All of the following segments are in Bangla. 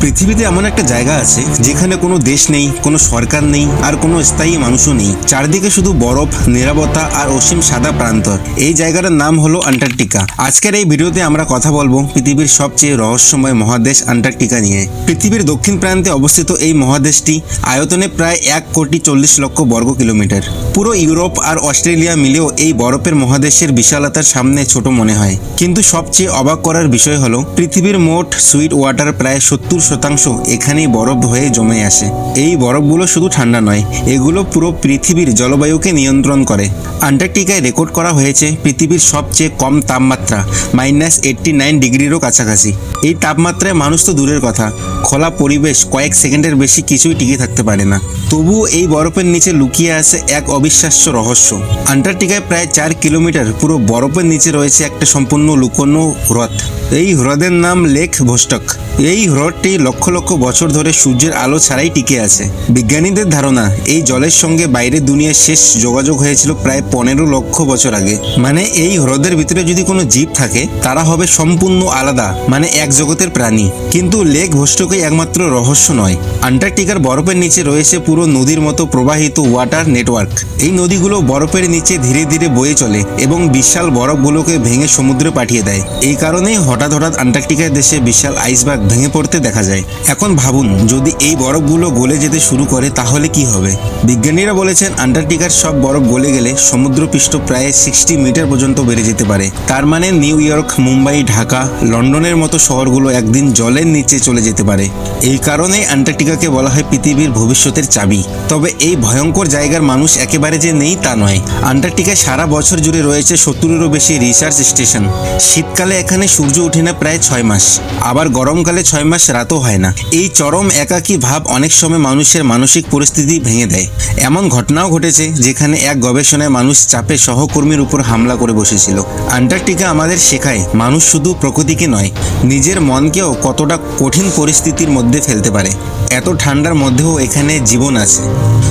পৃথিবীতে এমন একটা জায়গা আছে যেখানে কোনো দেশ নেই, কোনো সরকার নেই, আর কোনো স্থায়ী মানুষও নেই। চারদিকে শুধু বরফ, নিরাপত্তা আর অসীম সাদা প্রান্তর। এই জায়গাটার নাম হলো আন্টার্কটিকা। আজকের এই ভিডিওতে আমরা কথা বলব পৃথিবীর সবচেয়ে রহস্যময় মহাদেশ আন্টার্কটিকা নিয়ে। পৃথিবীর দক্ষিণ প্রান্তে অবস্থিত এই মহাদেশটি আয়তনে প্রায় এক কোটি চল্লিশ লক্ষ বর্গ কিলোমিটার। পুরো ইউরোপ আর অস্ট্রেলিয়া মিলেও এই বরফের মহাদেশের বিশালতার সামনে ছোট মনে হয়। কিন্তু সবচেয়ে অবাক করার বিষয় হলো, পৃথিবীর মোট সুইট ওয়াটার প্রায় সত্তর শতাংশ এখানেই বরফ হয়ে জমে আসে। এই বরফগুলো শুধু ঠান্ডা নয়, এগুলো পুরো পৃথিবীর জলবায়ুকে নিয়ন্ত্রণ করে। আন্টার্কটিকায় রেকর্ড করা হয়েছে পৃথিবীর সবচেয়ে কম তাপমাত্রা, মাইনাস এইট্টি নাইন ডিগ্রিরও কাছাকাছি। এই তাপমাত্রায় মানুষ তো দূরের কথা, খোলা পরিবেশ কয়েক সেকেন্ডের বেশি কিছুই টিকে থাকতে পারে না। তবুও এই বরফের নিচে লুকিয়ে আছে এক অবিশ্বাস্য রহস্য। আন্টার্কটিকায় প্রায় চার কিলোমিটার পুরো বরফের নিচে রয়েছে একটা সম্পূর্ণ লুকোনো হ্রদ। এই হ্রদের নাম লেক ভোস্টক। এই হ্রদটি লক্ষ লক্ষ বছর ধরে সূর্যের আলো ছাড়াই টিকে আছে। বিজ্ঞানীদের ধারণা, এই জলের সঙ্গে বাইরের দুনিয়ার শেষ যোগাযোগ হয়েছিল প্রায় পনেরো লক্ষ বছর আগে। মানে এই হ্রদের ভিতরে যদি কোনো জীব থাকে, তারা হবে সম্পূর্ণ আলাদা মানে এক জগতের প্রাণী। কিন্তু লেক ভোস্টকই একমাত্র রহস্য নয়। আন্টার্কটিকার বরফের নিচে রয়েছে পুরো নদীর মতো প্রবাহিত ওয়াটার নেটওয়ার্ক। এই নদীগুলো বরফের নিচে ধীরে ধীরে বয়ে চলে এবং বিশাল বরফগুলোকে ভেঙে সমুদ্রে পাঠিয়ে দেয়। এই কারণেই হঠাৎ হঠাৎ আন্টার্কটিকার দেশে বিশাল আইসবার্গ ভেঙে পড়তে দেখা যায়। এখন ভাবুন, যদি এই বরফগুলো গলে যেতে শুরু করে, তাহলে কি হবে? বিজ্ঞানীরা বলেছেন, আন্টার্কটিকার সব বরফ গলে গেলে সমুদ্রপৃষ্ঠ প্রায় সিক্সটি মিটার পর্যন্ত বেড়ে যেতে পারে। তার মানে নিউ ইয়র্ক, মুম্বাই, ঢাকা, লন্ডনের মতো শহরগুলো একদিন জলের নিচে চলে যেতে পারে। এই কারণেই আন্টার্কটিকাকে বলা হয় পৃথিবীর ভবিষ্যতের চাবি। তবে এই ভয়ঙ্কর জায়গার মানুষ একেবারে যে নেই তা নয়। আন্টার্কটিকায় সারা বছর জুড়ে রয়েছে সত্তরেরও বেশি রিসার্চ স্টেশন। শীতকালে এখানে সূর্য ওঠে না প্রায় ছয় মাস। আবার গরমকালে ছয় মাস রাতও হয় না। এই চরম একাকী ভাব অনেক সময় মানুষের মানসিক পরিস্থিতি ভেঙে দেয়। এমন ঘটনাও ঘটেছে যেখানে এক গবেষণায় মানুষ চাপে সহকর্মীর উপর হামলা করে বসেছিল। আন্টার্কটিকা আমাদের শেখায়, মানুষ শুধু প্রকৃতিকে নয়, নিজের মনকেও কতটা কঠিন পরিস্থিতির মধ্যে ফেলতে পারে। এত ঠান্ডার মধ্যেও এখানে জীবন আছে।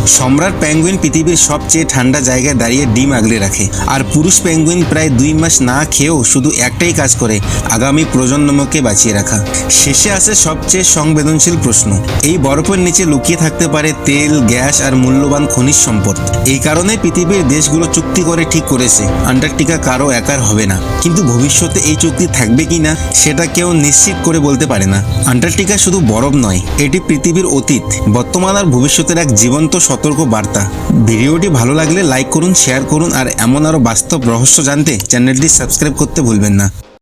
সম্রাট প্যাঙ্গুইন পৃথিবীর সবচেয়ে ঠান্ডা জায়গায় দাঁড়িয়ে ডিম আগলে রাখে। আর পুরুষ প্যাঙ্গুইন প্রায় দুই মাস না খেয়েও শুধু একটাই কাজ করে আগামী প্রজন্মকে বাঁচিয়ে রাখা। শেষে আসে সবচেয়ে সংবেদনশীল প্রশ্ন। এই বরফের নিচে লুকিয়ে থাকতে পারে তেল, গ্যাস আর মূল্যবান খনিজ সম্পদ। এই কারণে পৃথিবীর দেশগুলো চুক্তি করে ঠিক করেছে, আন্টার্কটিকা কারও একার হবে না। কিন্তু ভবিষ্যতে এই চুক্তি থাকবে কি না, সেটা কেউ নিশ্চিত করে বলতে পারে না। আন্টার্কটিকা শুধু বরফ নয়, এটি পৃথিবীর অতীত, বর্তমান আর ভবিষ্যতের এক জীবন্ত সতর্ক বার্তা। ভিডিওটি ভালো লাগলে লাইক করুন, শেয়ার করুন আর এমন আরও বাস্তব রহস্য জানতে চ্যানেলটি সাবস্ক্রাইব করতে ভুলবেন না।